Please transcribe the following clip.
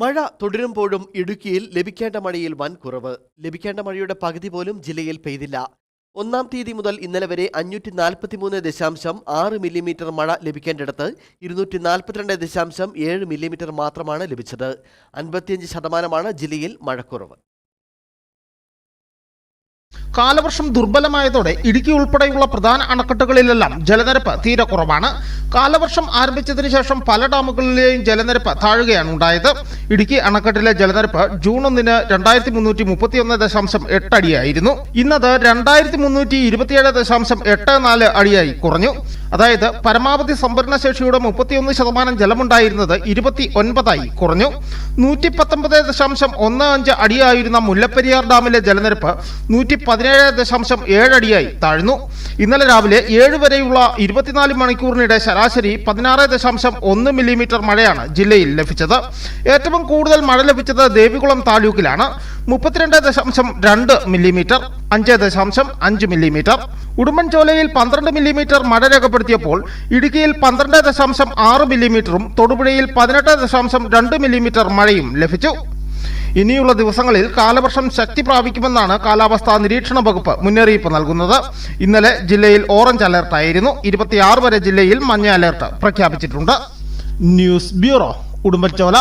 മഴ തുടരുമ്പോഴും ഇടുക്കിയിൽ ലഭിക്കേണ്ട മഴയിൽ വൻ കുറവ്. ലഭിക്കേണ്ട മഴയുടെ പകുതി പോലും ജില്ലയിൽ പെയ്തില്ല. ഒന്നാം തീയതി മുതൽ ഇന്നലെ വരെ അഞ്ഞൂറ്റി നാൽപ്പത്തിമൂന്ന് ദശാംശം ആറ് മില്ലിമീറ്റർ മഴ ലഭിക്കേണ്ടിടത്ത് ഇരുന്നൂറ്റി നാൽപ്പത്തിരണ്ട് ദശാംശം ഏഴ് മില്ലിമീറ്റർ മാത്രമാണ് ലഭിച്ചത്. അൻപത്തിയഞ്ച് ശതമാനമാണ് ജില്ലയിൽ മഴക്കുറവ്. കാലവർഷം ദുർബലമായതോടെ ഇടുക്കി ഉൾപ്പെടെയുള്ള പ്രധാന അണക്കെട്ടുകളിലെല്ലാം ജലനിരപ്പ് തീരെ കുറവാണ്. കാലവർഷം ആരംഭിച്ചതിന് ശേഷം പല ഡാമുകളിലെയും ജലനിരപ്പ് താഴുകയാണ് ഉണ്ടായത്. ഇടുക്കി അണക്കെട്ടിലെ ജലനിരപ്പ് ജൂൺ ഒന്നിന് രണ്ടായിരത്തി മുന്നൂറ്റി മുപ്പത്തിയൊന്ന് ദശാംശം എട്ട് അടിയായിരുന്നു. ഇന്നത് രണ്ടായിരത്തി മുന്നൂറ്റി ഇരുപത്തിയേഴ് ദശാംശം എട്ട് നാല് അടിയായി കുറഞ്ഞു. അതായത് പരമാവധി സംഭരണ ശേഷിയുടെ മുപ്പത്തിയൊന്ന് ശതമാനം ജലമുണ്ടായിരുന്നത് ഇരുപത്തി ഒൻപതായി കുറഞ്ഞു. നൂറ്റി പത്തൊമ്പത് ദശാംശം ഒന്ന് അഞ്ച് അടിയായിരുന്ന മുല്ലപ്പെരിയാർ ഡാമിലെ ജലനിരപ്പ് നൂറ്റി പതിനേഴ് ദശാംശം ഏഴടിയായി താഴ്ന്നു. ഇന്നലെ രാവിലെ ഏഴ് വരെയുള്ള ഇരുപത്തിനാല് മണിക്കൂറിനിടെ ശരാശരി പതിനാറ് ദശാംശം ഒന്ന് മില്ലിമീറ്റർ മഴയാണ് ജില്ലയിൽ ലഭിച്ചത്. ഏറ്റവും കൂടുതൽ മഴ ലഭിച്ചത് ദേവികുളം താലൂക്കിലാണ്. മുപ്പത്തിരണ്ട് ദശാംശം രണ്ട് മില്ലിമീറ്റർ അഞ്ച് ദശാംശം അഞ്ച് മില്ലിമീറ്റർ. ഉടുമ്പൻചോലയിൽ പന്ത്രണ്ട് മില്ലിമീറ്റർ മഴ രേഖപ്പെടുത്തിയപ്പോൾ ഇടുക്കിയിൽ പന്ത്രണ്ട് ദശാംശം ആറ് മില്ലിമീറ്ററും തൊടുപുഴയിൽ പതിനെട്ട് ദശാംശം രണ്ട് മില്ലിമീറ്റർ മഴയും ലഭിച്ചു. ഇനിയുള്ള ദിവസങ്ങളിൽ കാലവർഷം ശക്തി പ്രാപിക്കുമെന്നാണ് കാലാവസ്ഥാ നിരീക്ഷണ വകുപ്പ് മുന്നറിയിപ്പ് നൽകുന്നത്. ഇന്നലെ ജില്ലയിൽ ഓറഞ്ച് അലർട്ട് ആയിരുന്നു. ഇരുപത്തിയാറ് വരെ ജില്ലയിൽ മഞ്ഞ അലർട്ട് പ്രഖ്യാപിച്ചിട്ടുണ്ട്. News bureau Udumbanchola.